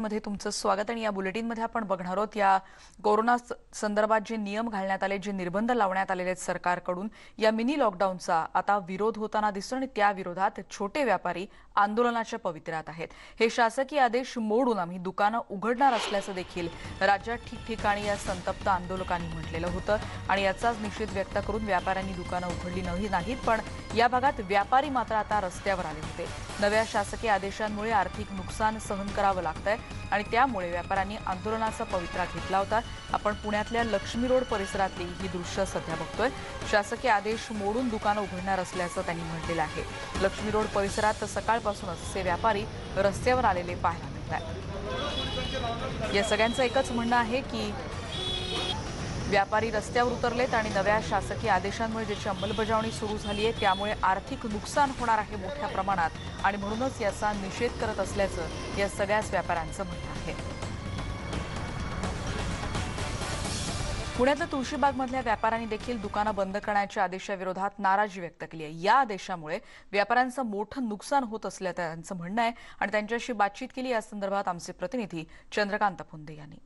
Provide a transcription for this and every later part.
मध्ये तुमचं स्वागत आणि या बुलेटिनमध्ये आपण बघणार आहोत या कोरोना स- संदर्भात जे नियम घालण्यात आले जे निर्बंध लावण्यात आलेले आहेत सरकारकडून या मिनी लॉकडाऊनचा आता विरोध होताना दिसतो आणि त्या विरोधात छोटे व्यापारी आंदोलनाच्या पवित्र्यात आहेत. हे शासकीय आदेश मोडून आम्ही दुकानं उघडणार असल्याचं देखील राज्यात ठिकठिकाणी या संतप्त आंदोलकांनी म्हटलेलं होतं आणि याचाच निषेध व्यक्त करून व्यापाऱ्यांनी दुकानं उघडली नाही नाहीत पण या भागात व्यापारी मात्र आता रस्त्यावर आले होते. नव्या शासकीय आदेशांमुळे आर्थिक नुकसान सहन करावं लागतंय. आणि त्यामुळे व्यापाऱ्यांनी आंदोलनाचा पवित्रा घेतला होता. आपण पुण्यातल्या लक्ष्मी रोड परिसरातली ही दृश्य सध्या बघतोय. शासकीय आदेश मोडून दुकानं उघडणार असल्याचं त्यांनी म्हटलेलं आहे. लक्ष्मी रोड परिसरात सकाळपासूनच असे व्यापारी रस्त्यावर आलेले पाहायला मिळत या सगळ्यांचं एकच म्हणणं आहे की व्यापारी रस्त्यावर उतरलेत आणि नव्या शासकीय आदेशांमुळे ज्याची अंमलबजावणी सुरू झाली आहे त्यामुळे आर्थिक नुकसान होणार आहे मोठ्या प्रमाणात. आणि म्हणूनच याचा निषेध करत असल्याचं या सगळ्याच व्यापाऱ्यांचं म्हणणं आहे. पुण्यातल्या तुळशीबागमधल्या व्यापाऱ्यांनी देखील दुकानं बंद करण्याच्या आदेशाविरोधात नाराजी व्यक्त केली आहे. या आदेशामुळे व्यापाऱ्यांचं मोठं नुकसान होत असल्याचं त्यांचं म्हणणं आहे. आणि त्यांच्याशी बातचीत केली या संदर्भात आमचे प्रतिनिधी चंद्रकांत फुंदे यांनी.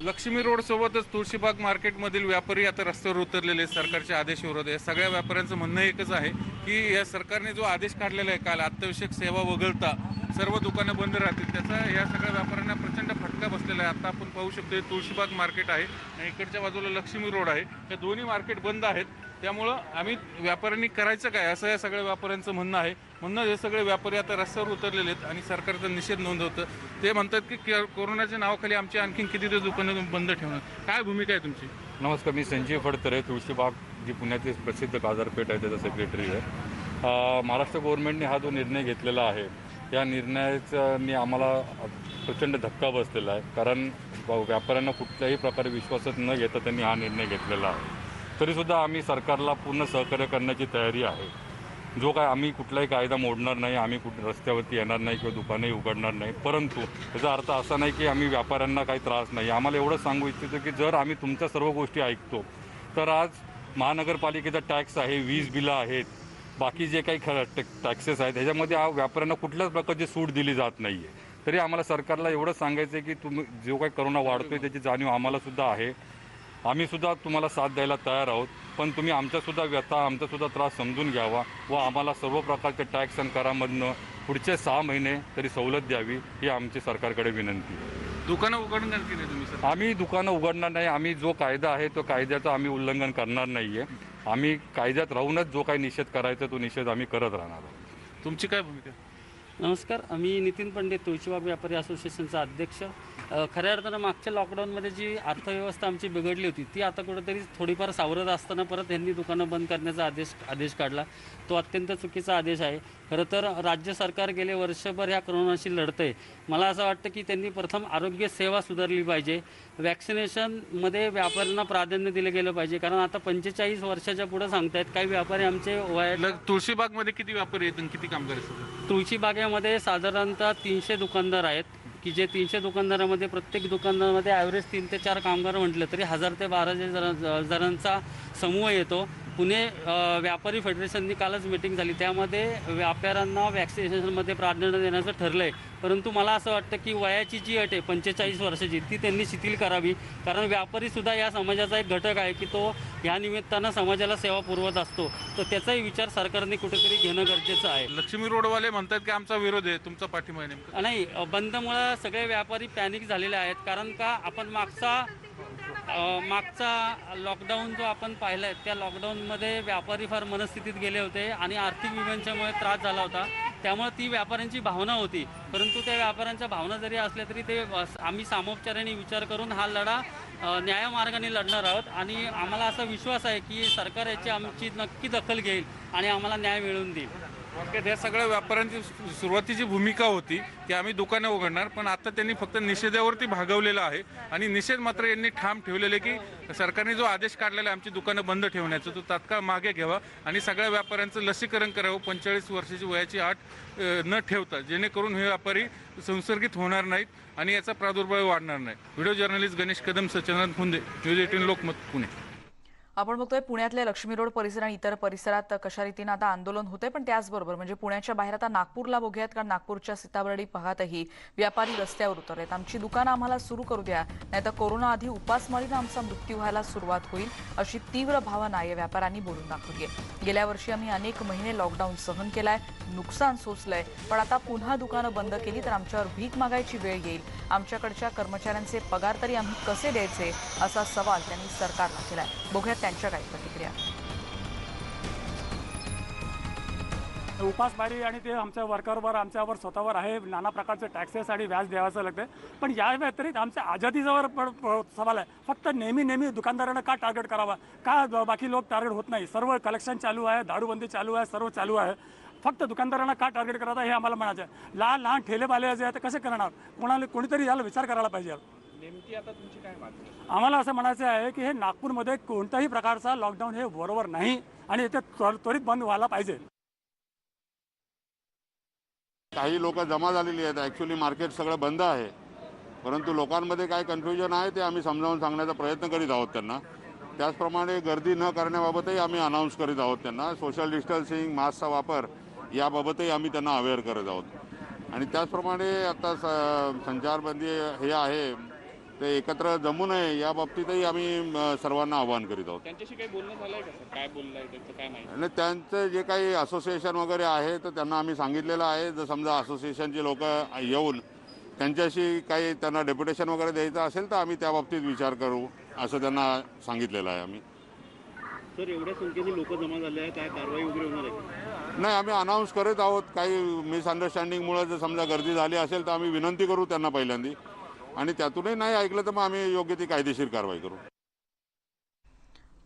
लक्ष्मी रोड सोबतच तुळशीबाग मार्केटमधील व्यापारी आता रस्त्यावर उतरलेले आहेत सरकारच्या आदेश विरोध आहे सगळ्या व्यापाऱ्यांचं म्हणणं एकच आहे की या सरकारने जो आदेश काढलेला आहे काल अत्यावश्यक सेवा वगळता सर्व दुकानं बंद राहतील त्याचा या सगळ्या व्यापाऱ्यांना प्रचंड फटका बसलेला आहे. आता आपण पाहू शकतो तुळशीबाग मार्केट आहे आणि इकडच्या बाजूला लक्ष्मी रोड आहे. या दोन्ही मार्केट बंद आहेत. त्यामुळं आम्ही व्यापाऱ्यांनी करायचं काय असं या सगळ्या व्यापाऱ्यांचं म्हणणं आहे. म्हणून हे सगळे व्यापारी आता रस्त्यावर उतरलेले आहेत आणि सरकारचा निषेध नोंदवतं ते म्हणतात की के- कोरोनाच्या नावाखाली आमची आणखीन किती दिवस दुकानं बंद ठेवणार? काय भूमिका आहे तुमची? नमस्कार मी संजय फडतरे तुळशीबाग जी पुण्यातील प्रसिद्ध बाजारपेठ आहे त्याचा सेक्रेटरी आहे. महाराष्ट्र गव्हर्नमेंटने हा जो निर्णय घेतलेला आहे या निर्णयाचा आम्हाला प्रचंड धक्का बसलेला आहे. कारण व्यापाऱ्यांना कुठल्याही प्रकारे विश्वासात न घेता त्यांनी हा निर्णय घेतलेला आहे. तरीसुद्धा आम्ही सरकारला पूर्ण सहकार्य करण्याची तयारी आहे. जो काय आम्ही कुठलाही कायदा मोडणार नाही आम्ही कुठ रस्त्यावरती येणार नाही किंवा दुकानही उघडणार नाही परंतु याचा अर्थ असा नाही की आम्ही व्यापाऱ्यांना काही त्रास नाही. आम्हाला एवढंच सांगू इच्छितो की जर आम्ही तुमच्या सर्व गोष्टी ऐकतो तर आज महानगरपालिकेचा टॅक्स आहे वीज बिलं आहेत बाकी जे काही ख टॅक्सेस आहेत ह्याच्यामध्ये आ- व्यापाऱ्यांना कुठल्याच प्रकारची सूट दिली जात नाही आहे तरी आम्हाला सरकारला एवढं सांगायचं आहे की तुम्ही जो काही करोना वाढतोय त्याची जाणीव आम्हालासुद्धा आहे. आम्ही सुद्धा तुम्हाला साथ द्यायला तयार आहोत पण तुम्ही आमच्यासुद्धा व्यथा आमचासुद्धा त्रास समजून घ्यावा व आम्हाला सर्व प्रकारच्या टॅक्स आणि करामधनं पुढचे सहा महिने तरी सवलत द्यावी ही आमची सरकारकडे विनंती. दुकानं उघडणार की नाही तुम्ही सर? आम्ही दुकानं उघडणार नाही आम्ही जो कायदा आहे तो कायद्याचं आम्ही उल्लंघन करणार नाही आहे आम्ही कायद्यात राहूनच जो काही निषेध करायचा तो निषेध आम्ही करत राहणार आहोत. तुमची काय भूमिका? नमस्कार मी नितीन पंडित तुळशीबाग व्यापारी असोसिएशनचा अध्यक्ष. खऱ्या अर्थानं मागच्या लॉकडाऊनमध्ये जी अर्थव्यवस्था आमची बिघडली होती ती आता कुठेतरी थोडीफार सावरत असताना परत यांनी दुकानं बंद करण्याचा आदेश आदेश काढला. तो अत्यंत चुकीचा आदेश आहे. खरं तर राज्य सरकार गेले वर्षभर ह्या कोरोनाशी लढतं आहे मला असं वाटतं की त्यांनी प्रथम आरोग्य सेवा सुधारली पाहिजे. वॅक्सिनेशनमध्ये व्यापाऱ्यांना प्राधान्य दिलं गेलं पाहिजे. कारण आता पंचेचाळीस वर्षाच्या पुढं सांगतायत काही व्यापारी आमचे वय तुळशीबागमध्ये किती व्यापारी आहेत आणि किती कामगार आहेत सर? तुळशी बागेमध्ये साधारणतः तीनशे दुकानदार आहेत. की जे तीनशे दुकानदारामध्ये प्रत्येक दुकानदारामध्ये ॲव्हरेज तीन ते चार कामगार म्हटलं तरी हजार ते बाराशे जण जणांचा समूह येतो. पुणे व्यापारी फेडरेशननी कालच मिटिंग झाली. त्यामध्ये व्यापाऱ्यांना वॅक्सिनेशनमध्ये प्राधान्य देण्याचं ठरलं आहे परंतु मला असं वाटतं की वयाची जी अट आहे पंचेचाळीस वर्षाची ती त्यांनी शिथिल करावी. कारण व्यापारीसुद्धा या समाजाचा एक घटक आहे की तो या निमित्तानं समाजाला सेवा पुरवत असतो. तर त्याचाही विचार सरकारने कुठेतरी घेणं गरजेचं आहे. लक्ष्मी रोडवाले म्हणतात की आमचा विरोध आहे तुमचा पाठिंबा नाही बंदमुळं सगळे व्यापारी पॅनिक झालेले आहेत. कारण का आपण मागचा मागचा लॉकडाऊन जो आपण पाहिला आहे त्या लॉकडाऊनमध्ये व्यापारी फार मनस्थितीत गेले होते आणि आर्थिक विम्यांच्यामुळे त्रास झाला होता. त्यामुळे ती व्यापाऱ्यांची भावना होती. परंतु त्या व्यापाऱ्यांच्या भावना जरी असल्या तरी ते आम्ही सामोपचाराने विचार करून हा लढा न्यायमार्गाने लढणार आहोत. आणि आम्हाला असा विश्वास आहे की सरकार याची आमची नक्की दखल घेईल आणि आम्हाला न्याय मिळवून देईल. थोडक्यात या सगळ्या व्यापाऱ्यांची सुरुवातीची भूमिका होती की आम्ही दुकानं उघडणार पण आता त्यांनी फक्त निषेधावरती भागवलेलं आहे. आणि निषेध मात्र यांनी ठाम ठेवलेले की सरकारने जो आदेश काढलेला आहे आमची दुकानं बंद ठेवण्याचं तो तात्काळ मागे घ्यावा आणि सगळ्या व्यापाऱ्यांचं लसीकरण करावं पंचेचाळीस वर्षाची वयाची आठ न ठेवता जेणेकरून हे व्यापारी संसर्गित होणार नाहीत आणि याचा प्रादुर्भाव वाढणार नाही. व्हिडिओ जर्नलिस्ट गणेश कदम सचंद्रन फुंदे न्यूज एटीन लोकमत पुणे. आपण बघतोय पुण्यातले लक्ष्मी रोड परिसर आणि इतर परिसरात कशा रीतीनं आता आंदोलन होते पण त्याचबरोबर म्हणजे पुण्याच्या बाहेर आता नागपूरला बघूयात कारण नागपूरच्या सीताबर्डी भागातही व्यापारी रस्त्यावर उतरलेत. आमची दुकानं आम्हाला सुरू करू द्या नाहीतर कोरोना आधी उपासमारीनं आमचा मृत्यू व्हायला सुरुवात होईल अशी तीव्र भावना या व्यापाऱ्यांनी बोलून दाखवली आहे गेल्या वर्षी आम्ही अनेक महिने लॉकडाऊन सहन केलाय नुकसान सोसलंय पण आता पुन्हा दुकानं बंद केली तर आमच्यावर भीक मागायची वेळ येईल. आमच्याकडच्या कर्मचाऱ्यांचे पगार तरी आम्ही कसे द्यायचे असा सवाल त्यांनी सरकारला केलाय. बघूयात त्यांच्या काही प्रतिक्रिया. उपासमारी आणि ते आमच्या वर्करवर आमच्यावर स्वतःवर आहे नाना प्रकारचे टॅक्सेस आणि व्याज द्यावाचं लागते पण या व्यतिरिक्त आमच्या आजादीजवळ पण सवाल आहे. फक्त नेहमी नेहमी दुकानदारांना का टार्गेट करावा? का बाकी लोक टार्गेट होत नाही? सर्व कलेक्शन चालू आहे दारूबंदी चालू आहे सर्व चालू आहे. फक्त दुकानदारांना का टार्गेट करायचं हे आम्हाला म्हणायचं आहे. लहान लहान ठेलेबाले जे आहे ते कसे करणार? कोणाला कोणीतरी याला विचार करायला पाहिजे. आम्हाला असं म्हणायचं आहे की हे नागपूरमध्ये कोणत्याही प्रकारचा लॉकडाऊन हे बरोबर नाही आणि ते त्वर- त्वरित बंद व्हायला पाहिजे. काही लोक जमा झालेली आहेत. ॲक्च्युली मार्केट सगळं बंद आहे. परंतु लोकांमध्ये काय कन्फ्युजन आहे ते आम्ही समजावून सांगण्याचा प्रयत्न करीत आहोत त्यांना. त्याचप्रमाणे गर्दी न करण्याबाबतही आम्ही अनाऊन्स करीत आहोत त्यांना. सोशल डिस्टन्सिंग मास्कचा वापर याबाबतही आम्ही त्यांना अवेअर करत आहोत. आणि त्याचप्रमाणे आता स संचारबंदी हे आहे. ते एकत्र जमू नये या बाबतीतही आम्ही सर्वांना आवाहन करीत आहोत. त्यांच्याशी काही बोलणं झालंय का सर? काय बोललंय त्यांचं? काय माहिती? आणि त्यांचं जे काही असोसिएशन वगैरे आहे तर त्यांना आम्ही सांगितलेलं आहे. जर समजा असोसिएशनचे लोक येऊन त्यांच्याशी काही त्यांना डेप्युटेशन वगैरे द्यायचं असेल तर आम्ही त्या बाबतीत विचार करू असं त्यांना सांगितलेलं आहे आम्ही. सर एवढ्या संख्येने लोक जमा झाले काय कारवाई वगैरे होणार आहे का? नाही आम्ही अनाऊन्स करत आहोत. काही मिसअंडरस्टँडिंगमुळे जर समजा गर्दी झाली असेल तर आम्ही विनंती करू त्यांना पहिल्यांदी. आणि त्यातूनही नाही ऐकलं तर मग आम्ही योग्य ती कायदेशीर कारवाई करू.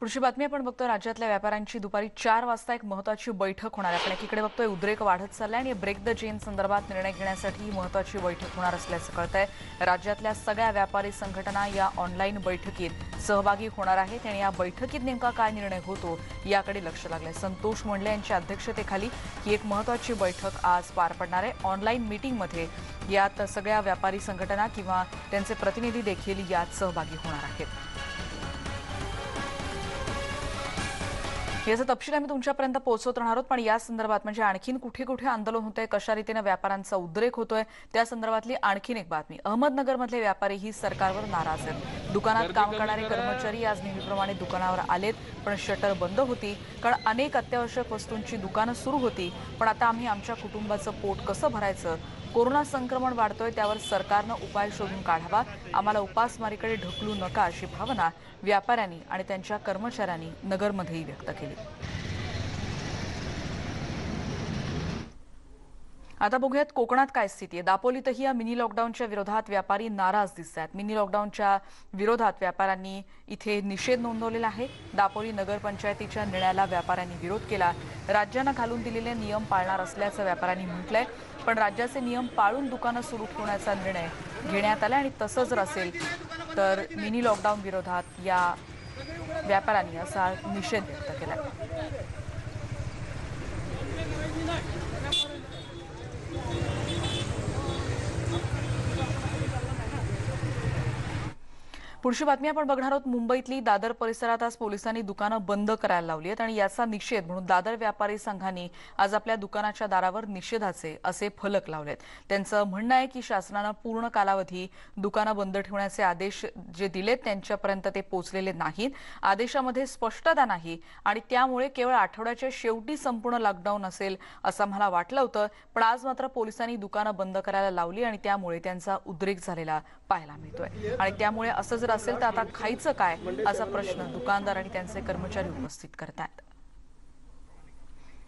पुढची बातमी आपण बघतोय राज्यातल्या व्यापाऱ्यांची दुपारी चार वाजता एक महत्वाची बैठक होणार आहे. आपण एकीकडे बघतोय उद्रेक वाढत चाललाय आणि ब्रेक द चेन संदर्भात निर्णय घेण्यासाठी ही महत्वाची बैठक होणार असल्याचं कळतंय. राज्यातल्या सगळ्या व्यापारी संघटना या ऑनलाईन बैठकीत सहभागी होणार आहेत आणि या बैठकीत नेमका काय निर्णय होतो याकडे लक्ष लागलंय. संतोष मुंडले यांच्या अध्यक्षतेखाली ही एक महत्वाची बैठक आज पार पडणार आहे. ऑनलाईन मीटिंगमध्ये यात सगळ्या व्यापारी संघटना किंवा त्यांचे प्रतिनिधी देखील यात सहभागी होणार आहेत. याचा तपशील आम्ही तुमच्यापर्यंत पोहोचवत राहणार आहोत. पण या संदर्भात म्हणजे आणखीन कुठे कुठे आंदोलन होतंय कशा रीतीने व्यापाऱ्यांचा उद्रेक होतोय त्या संदर्भातली आणखीन एक बातमी. अहमदनगरमधले व्यापारीही सरकारवर नाराज आहेत. दुकानात काम करणारे कर्मचारी आज नेहमीप्रमाणे दुकानावर आलेत पण शटर बंद होती. कारण अनेक अत्यावश्यक वस्तूंची दुकानं सुरू होती. पण आता आम्ही आमच्या कुटुंबाचं पोट कसं भरायचं? कोरोना संक्रमण वाढतोय त्यावर सरकारनं उपाय शोधून काढावा. आम्हाला उपासमारीकडे ढकलू नका अशी भावना व्यापाऱ्यांनी आणि त्यांच्या कर्मचाऱ्यांनी नगरमध्येही व्यक्त केली. आता बघूयात कोकणात काय स्थिती आहे. दापोलीतही या मिनी लॉकडाऊनच्या विरोधात व्यापारी नाराज दिसत आहेत मिनी लॉकडाऊनच्या विरोधात व्यापाऱ्यांनी इथे निषेध नोंदवलेला आहे. दापोली नगरपंचायतीच्या निर्णयाला व्यापाऱ्यांनी विरोध केला. राज्यानं घालून दिलेले नियम पाळणार असल्याचं व्यापाऱ्यांनी म्हटलंय. पण राज्याचे नियम पाळून दुकानं सुरू ठेवण्याचा निर्णय घेण्यात आला आणि तसं जर असेल तर मिनी लॉकडाऊन विरोधात या व्यापाऱ्यांनी असा निषेध व्यक्त केला पुढची बातमी आपण बघणार आहोत. मुंबईतली दादर परिसरात आज पोलिसांनी दुकानं बंद करायला लावली आहेत आणि याचा निषेध म्हणून दादर व्यापारी संघांनी आज आपल्या दुकानाच्या दारावर निषेधाचे असे फलक लावलेत. त्यांचं म्हणणं आहे की शासनानं पूर्ण कालावधी दुकानं बंद ठेवण्याचे आदेश जे दिलेत त्यांच्यापर्यंत ते पोहोचलेले नाहीत. आदेशामध्ये स्पष्टता नाही आणि त्यामुळे केवळ आठवड्याच्या शेवटी संपूर्ण लॉकडाऊन असेल असं मला वाटलं होतं पण आज मात्र पोलिसांनी दुकानं बंद करायला लावली आणि त्यामुळे त्यांचा उद्रेक झालेला पाहायला मिळतोय. आणि त्यामुळे असं जर असेल तर आता खायचं काय असा प्रश्न दुकानदार आणि त्यांचे कर्मचारी उपस्थित करतात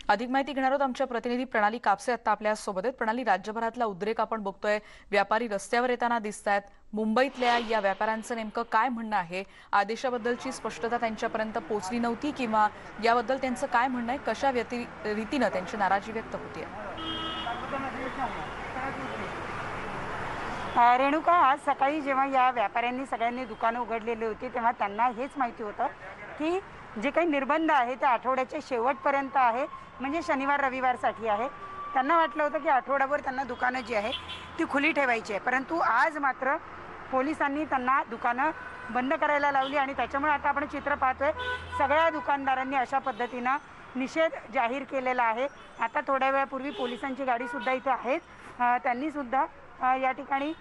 अधिक माहिती घेणार आहोत आमच्या प्रतिनिधी प्रणाली कापसे आता आपल्यासोबत आहेत. प्रणाली राज्यभरातला उद्रेक आपण बघतोय. व्यापारी रस्त्यावर येताना दिसत आहेत मुंबईतल्या या व्यापाऱ्यांचं नेमकं काय म्हणणं आहे? आदेशाबद्दलची स्पष्टता त्यांच्यापर्यंत पोहोचली नव्हती किंवा याबद्दल त्यांचं काय म्हणणं आहे? कशा व्यति रीतीनं त्यांची नाराजी व्यक्त होतीये? रेणुका आज सकाळी जेव्हा या व्यापाऱ्यांनी सगळ्यांनी दुकानं उघडलेली होती तेव्हा त्यांना हेच माहिती होतं की जे काही निर्बंध आहे ते आठवड्याच्या शेवटपर्यंत आहे म्हणजे शनिवार रविवारसाठी आहे. त्यांना वाटलं होतं की आठवड्याभर त्यांना दुकानं जी आहे ती खुली ठेवायची आहे. परंतु आज मात्र पोलिसांनी त्यांना दुकानं बंद करायला लावली आणि त्याच्यामुळे आता आपण चित्र पाहतोय सगळ्या दुकानदारांनी अशा पद्धतीनं निषेध जाहीर केलेला आहे. आता थोड्या वेळापूर्वी पोलिसांची गाडीसुद्धा इथे आहेत. त्यांनीसुद्धा या ठिकाणी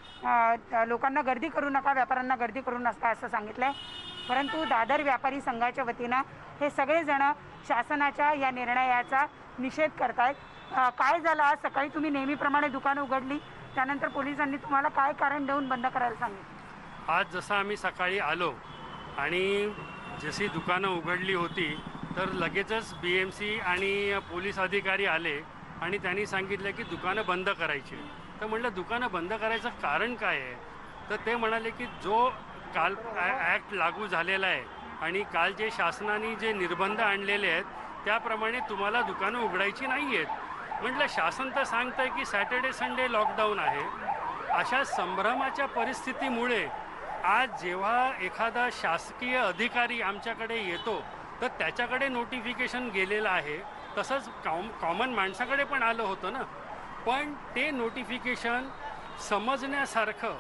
लोकांना गर्दी करू नका व्यापाऱ्यांना गर्दी करू नका असं सांगितलं आहे परंतु दादर व्यापारी संघाच्या वतीनं हे सगळेजण शासनाच्या या निर्णयाचा निषेध करतायत. काय झालं आज? सकाळी तुम्ही नेहमीप्रमाणे दुकानं उघडली त्यानंतर पोलिसांनी तुम्हाला काय कारण देऊन बंद करायला सांगितलं? आज जसं आम्ही सकाळी आलो आणि जशी दुकानं उघडली होती तर लगेचच बी एम सी आणि पोलीस अधिकारी आले आणि त्यांनी सांगितलं की दुकानं बंद करायची. तर म्हटलं दुकानं बंद करायचं कारण काय आहे? तर ते म्हणाले की जो काल ॲक्ट लागू झालेला आहे आणि काल जे शासनाने जे निर्बंध आणलेले आहेत त्याप्रमाणे तुम्हाला दुकानं उघडायची नाही आहेत. म्हटलं शासन तर सांगतं आहे की सॅटर्डे संडे लॉकडाऊन आहे. अशा संभ्रमाच्या परिस्थितीमुळे आज जेव्हा एखादा शासकीय अधिकारी आमच्याकडे येतो तर त्याच्याकडे नोटिफिकेशन गेलेलं आहे. तसंच कॉम कॉमन माणसाकडे पण आलं होतं ना? पण ते नोटिफिकेशन समजण्यासारखं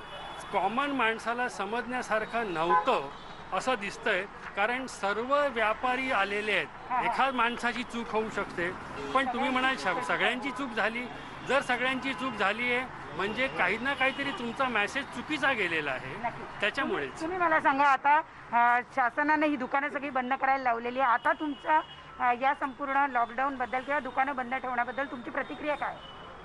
कॉमन माणसाला समजण्यासारखं नव्हतं असं दिसतंय. कारण सर्व व्यापारी आलेले आहेत. एखाद माणसाची चूक होऊ शकते. पण तुम्ही म्हणाल सगळ्यांची चूक झाली. जर सगळ्यांची चूक झाली आहे म्हणजे काही ना काहीतरी तुमचा मेसेज चुकीचा गेलेला आहे. त्याच्यामुळेच तुम्ही मला सांगा आता शासनाने ही दुकानं सगळी बंद करायला लावलेली आहे. आता तुमच्या अ, या संपूर्ण लॉकडाऊन बद्दल किंवा दुकानं बंद ठेवण्याबद्दल तुमची प्रतिक्रिया काय?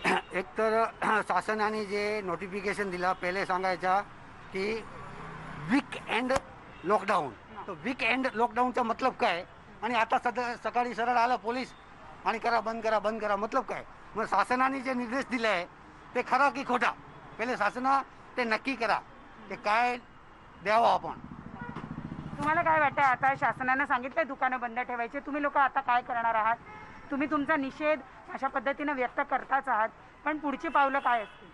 एक तर शासनाने जे नोटिफिकेशन दिलं पहिले सांगायचा की वीक एंड लॉकडाऊन तर वीक एंड लॉकडाऊनचा मतलब काय? आणि आता सध्या सकाळी सरळ आलं पोलीस आणि करा बंद करा बंद करा मतलब काय? मग शासनाने जे निर्देश दिले आहे ते खरा की खोटा? पहिले शासना ते नक्की करा. ते काय द्यावं आपण? तुम्हाला काय वाटतं? आता शासनानं सांगितलं दुकानं बंद ठेवायचे. तुम्ही लोक आता काय करणार आहात? तुम्ही तुमचा निषेध अशा पद्धतीनं व्यक्त करताच आहात. पण पुढची पावलं काय असतील?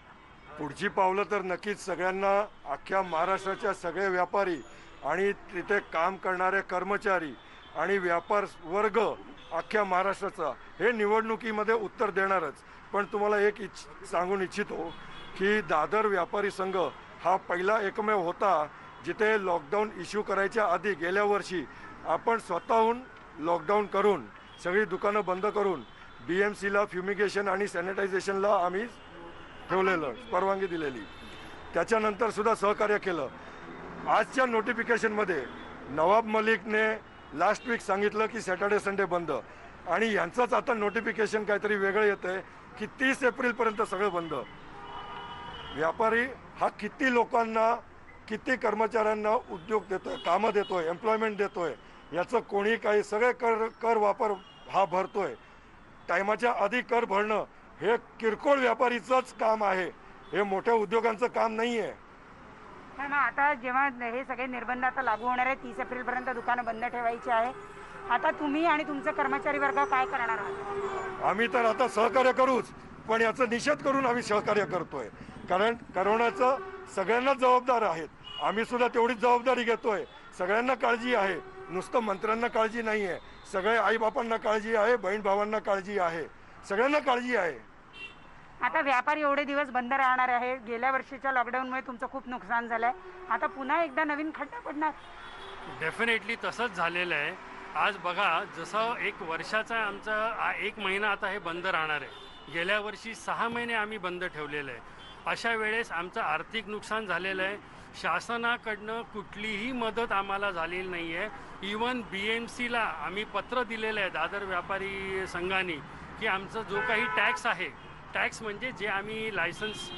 पुढची पावलं तर नक्कीच सगळ्यांना अख्ख्या महाराष्ट्राच्या सगळे व्यापारी आणि तिथे काम करणारे कर्मचारी आणि व्यापार वर्ग अख्ख्या महाराष्ट्राचा हे निवडणुकीमध्ये उत्तर देणारच. पण तुम्हाला एक इच्छ सांगून इच्छितो की दादर व्यापारी संघ हा पहिला एकमेव होता जिथे लॉकडाऊन इश्यू करायच्या आधी गेल्या वर्षी आपण स्वतःहून लॉकडाऊन करून सगळी दुकानं बंद करून बी एम सीला फ्युमिगेशन आणि सॅनिटायझेशनला आम्ही ठेवलेलं परवानगी दिलेली. त्याच्यानंतर सुद्धा सहकार्य केलं. आजच्या नोटिफिकेशनमध्ये नवाब मलिकने लास्ट वीक सांगितलं की सॅटर्डे संडे बंद. आणि यांचंच आता नोटिफिकेशन काहीतरी वेगळं येतं आहे की तीस एप्रिलपर्यंत सगळं बंद. व्यापारी हा किती लोकांना किती कर्मचाऱ्यांना उद्योग देतोय कामं देतोय एम्प्लॉयमेंट देतोय याचं कोणी काही सगळे कर कर वापर हा भरतोय. टायमाच्या आधी कर भरणं हे किरकोळ व्यापारीचंच काम आहे. हे मोठ्या उद्योगांचं काम नाही आहे मग आता जेव्हा हे सगळे निर्बंध आता लागू होणार आहे तीस एप्रिलपर्यंत दुकानं बंद ठेवायची आहे. आता तुम्ही आणि तुमचा कर्मचारी वर्ग काय करणार आहात? आम्ही तर आता सहकार्य करूच पण याचा निषेध करून आम्ही सहकार्य करतोय. कारण करोनाचं सगळ्यांनाच जबाबदार आहेत. आम्ही सुद्धा तेवढीच जबाबदारी घेतोय. सगळ्यांना काळजी आहे. नुसतं मंत्र्यांना काळजी नाही आहे सगळे आईबापांना काळजी आहे बहीण भावांना काळजी आहे. सगळ्यांना काळजी आहे. आता व्यापार एवढे दिवस बंद राहणार आहे. गेल्या वर्षीच्या लॉकडाऊनमुळे तुमचं खूप नुकसान झालंय. आता पुन्हा एकदा नवीन खड्डा पडणार. डेफिनेटली तसंच झालेलं आहे. आज बघा जसं एक वर्षाचा आमचा एक महिना आता हे बंद राहणार आहे. गेल्या वर्षी सहा महिने आम्ही बंद ठेवलेलं आहे. अशा वेळेस आमचं आर्थिक नुकसान झालेलं आहे. शासनाकडनं कुठलीही मदत आम्हाला झालेली नाही आहे इवन बी एम सीला आम्ही पत्र दिलेलं आहे दादर व्यापारी संघाने की आमचं जो काही टॅक्स आहे टॅक्स म्हणजे जे आम्ही लायसन्स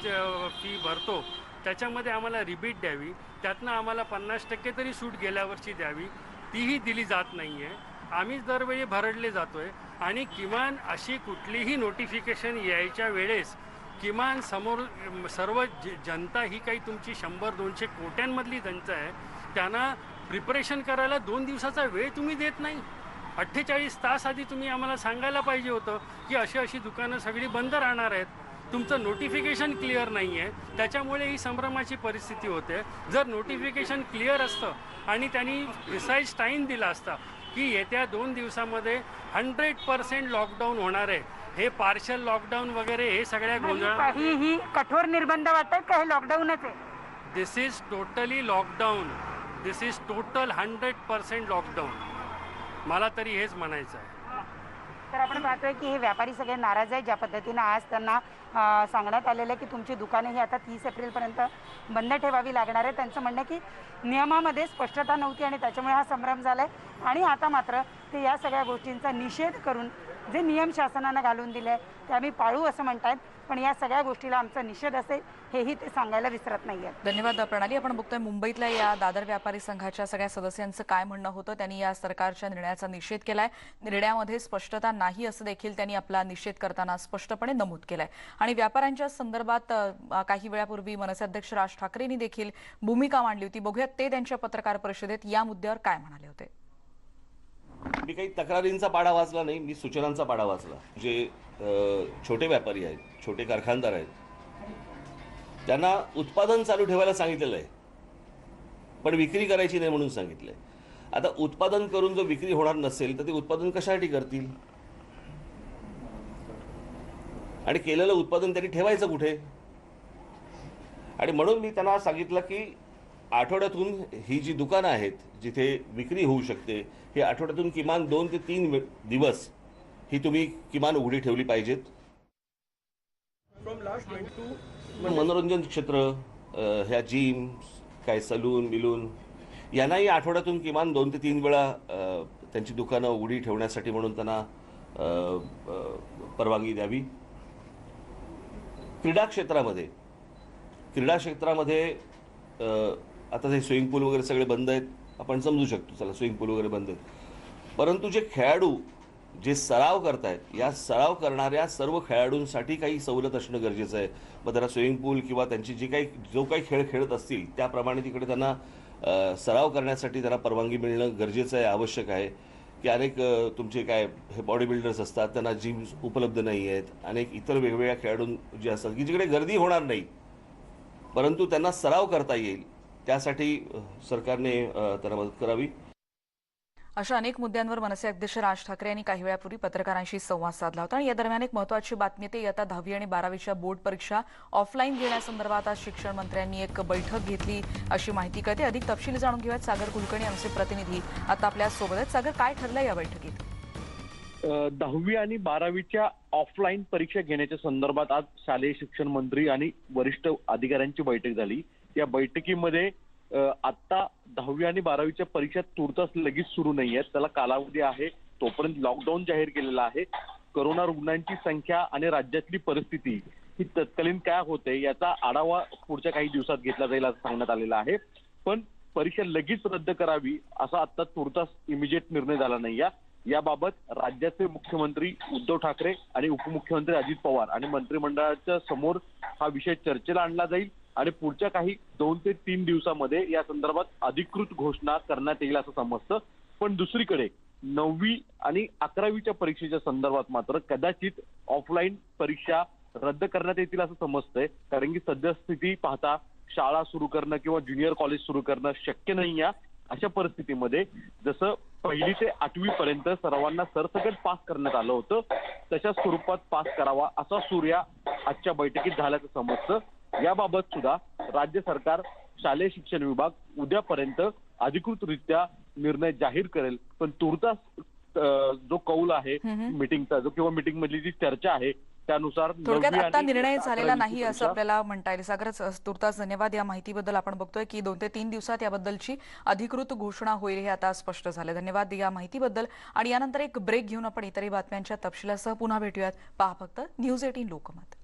फी भरतो त्याच्यामध्ये आम्हाला रिबीट द्यावी त्यातनं आम्हाला पन्नास टक्के तरी सूट गेल्या वर्षी द्यावी तीही दिली जात नाही आहे आम्हीच दरवेळी भरडले जातो आहे आणि किमान अशी कुठलीही नोटिफिकेशन यायच्या वेळेस किमान समोर सर्व ज जनता ही काही तुमची शंभर दोनशे कोट्यांमधली जनता आहे त्यांना प्रिपरेशन करायला दोन दिवसाचा वेळ तुम्ही देत नाही. अठ्ठेचाळीस तास आधी तुम्ही आम्हाला सांगायला पाहिजे होतं की अशी अशी दुकानं सगळी बंद राहणार आहेत. तुमचं नोटिफिकेशन क्लिअर नाही आहे त्याच्यामुळे ही संभ्रमाची परिस्थिती होते. जर नोटिफिकेशन क्लिअर असतं आणि त्यांनी प्रिसाईज टाईम दिला असता की येत्या दोन दिवसामध्ये हंड्रेड पर्सेंट लॉकडाऊन होणार आहे. हे पार्शल लॉकडाऊन वगैरे हे सगळ्या गोंधळ ही ही कठोर निर्बंध वाटतात का हे लॉकडाऊनच आहे. This is totally lockdown this is total hundred percent lockdown मला तरी हेच म्हणायचं आहे. तर आपण पाहतोय की हे व्यापारी सगळे नाराज आहेत ज्या पद्धतीनं आज त्यांना सांगण्यात आलेलं आहे की तुमची दुकाने ही आता तीस एप्रिलपर्यंत बंद ठेवावी लागणार आहे. त्यांचं म्हणणं की नियमामध्ये स्पष्टता नव्हती आणि त्याच्यामुळे हा संभ्रम झाला आहे आणि आता मात्र ते या सगळ्या गोष्टींचा निषेध करून जे नियम शासनानं घालून दिले ते आम्ही पाळू असं म्हणतायत. पण या सगळ्या गोष्टीला आमचा निषेध असेल हेही ते सांगायला विसरत नाही आहेत धन्यवाद प्रणाली. आपण बघतोय मुंबईतल्या या दादर व्यापारी संघाच्या सगळ्या सदस्यांचं काय म्हणणं होतं? त्यांनी या सरकारच्या निर्णयाचा निषेध केलाय. निर्णयामध्ये स्पष्टता नाही असं देखील त्यांनी आपला निषेध करताना स्पष्टपणे नमूद केलाय. आणि व्यापाऱ्यांच्या संदर्भात काही वेळापूर्वी मनसे अध्यक्ष राज ठाकरेंनी देखील भूमिका मांडली होती. बघूयात ते त्यांच्या पत्रकार परिषदेत या मुद्द्यावर काय म्हणाले होते. मी काही तक्रारींचा पाढा वाचला नाही मी सूचनांचा पाढा वाचला. जे छोटे व्यापारी आहेत छोटे कारखानदार आहेत त्यांना उत्पादन चालू ठेवायला सांगितलेलं आहे. पण विक्री करायची नाही म्हणून सांगितलं आहे आता उत्पादन करून जर विक्री होणार नसेल तर ते उत्पादन कशासाठी करतील? आणि केलेलं उत्पादन त्यांनी ठेवायचं कुठे? आणि म्हणून मी त्यांना सांगितलं की आठवड्यातून ही जी दुकानं आहेत जिथे विक्री होऊ शकते ही आठवड्यातून किमान दोन ते तीन दिवस ही तुम्ही किमान उघडी ठेवली पाहिजेत. मनोरंजन क्षेत्र ह्या जिम काय सलून बिलून यांनाही आठवड्यातून किमान दोन ते तीन वेळा त्यांची दुकानं उघडी ठेवण्यासाठी म्हणून त्यांना परवानगी द्यावी. क्रीडा क्षेत्रामध्ये क्रीडा क्षेत्रामध्ये आता ते स्विमिंग पूल वगैरे सगळे बंद आहेत. आपण समजू शकतो चला स्विमिंग पूल वगैरे बंद आहेत. परंतु जे खेळाडू जे सराव करतायत या सराव करणाऱ्या सर्व खेळाडूंसाठी काही सवलत असणं गरजेचं आहे. मग त्यांना स्विमिंग पूल किंवा त्यांची जी काही जो काही खेळ खेळत असतील त्याप्रमाणे तिकडे त्यांना सराव करण्यासाठी त्यांना परवानगी मिळणं गरजेचं आहे आवश्यक आहे. की अनेक तुमचे काय हे बॉडी बिल्डर्स असतात त्यांना जिम्स उपलब्ध नाही आहेत. अनेक इतर वेगवेगळ्या खेळाडू जे असतात की जिकडे गर्दी होणार नाही परंतु त्यांना सराव करता येईल. त्यासाठी सरकारने त्यांना मदत करावी. अशा अनेक मुद्द्यांवर मनसे अध्यक्ष राज ठाकरे यांनी काही वेळापूर्वी पत्रकारांशी संवाद साधला होता. आणि या दरम्यान एक महत्वाची बातमी येते. इयत्ता दहावी आणि बारावीच्या बोर्ड परीक्षा ऑफलाईन घेण्यासंदर्भात आज शिक्षण मंत्र्यांनी एक बैठक घेतली अशी माहिती कळते. अधिक तपशील जाणून घेऊयात. सागर कुलकर्णी आमचे प्रतिनिधी आता आपल्यासोबत आहेत. सागर काय ठरलं या बैठकीत? दहावी आणि बारावीच्या ऑफलाईन परीक्षा घेण्याच्या संदर्भात आज शालेय शिक्षण मंत्री आणि वरिष्ठ अधिकाऱ्यांची बैठक झाली. या बैठकीमध्ये आत्ता आता दहावी आणि बारावीच्या परीक्षा तुर्तास लगेच सुरू नाही आहेत. त्याला कालावधी आहे. तोपर्यंत लॉकडाऊन जाहीर केलेला आहे. करोना रुग्णांची संख्या आणि राज्यातली परिस्थिती ही तत्कालीन काय होते याचा आढावा पुढच्या काही दिवसात घेतला जाईल असं सांगण्यात आलेलं आहे. पण परीक्षा लगेच रद्द करावी असा आता तुर्तास इमिजिएट निर्णय झाला नाही या याबाबत राज्याचे मुख्यमंत्री उद्धव ठाकरे आणि उपमुख्यमंत्री अजित पवार आणि मंत्रिमंडळाच्या समोर हा विषय चर्चेला आणला जाईल. आणि पुढच्या काही दोन ते तीन दिवसामध्ये या संदर्भात अधिकृत घोषणा करण्यात येईल असं समजतं. पण दुसरीकडे नववी आणि अकरावीच्या परीक्षेच्या संदर्भात मात्र कदाचित ऑफलाईन परीक्षा रद्द करण्यात येतील असं समजतंय. कारण की सद्यस्थिती पाहता शाळा सुरू करणं किंवा ज्युनियर कॉलेज सुरू करणं शक्य नाही या अशा परिस्थितीमध्ये जसं पहिली ते आठवी पर्यंत सर्वांना सरसकट पास करण्यात आलं होतं तशा स्वरूपात पास करावा असा सूर्या आजच्या बैठकीत झाल्याचं समजतं. याबाबत सुद्धा राज्य सरकार शालेय शिक्षण विभाग उद्यापर्यंत अधिकृतरित्या निर्णय जाहीर करेल. पण तुर्तास जो कौल आहे मिटिंगचा जो किंवा मिटिंग मधली जी चर्चा आहे त्यानुसार थोडक्यात आता निर्णय झालेला नाही असं आपल्याला म्हणता येईल. सागरच तुर्तास धन्यवाद या माहितीबद्दल आपण बघतोय की दोन ते तीन दिवसात याबद्दलची अधिकृत घोषणा होईल हे आता स्पष्ट झालं. धन्यवाद या माहितीबद्दल. आणि यानंतर एक ब्रेक घेऊन आपण इतरही बातम्यांच्या तपशिलासह पुन्हा भेटूयात. पहा फक्त न्यूज एटीन लोकमत.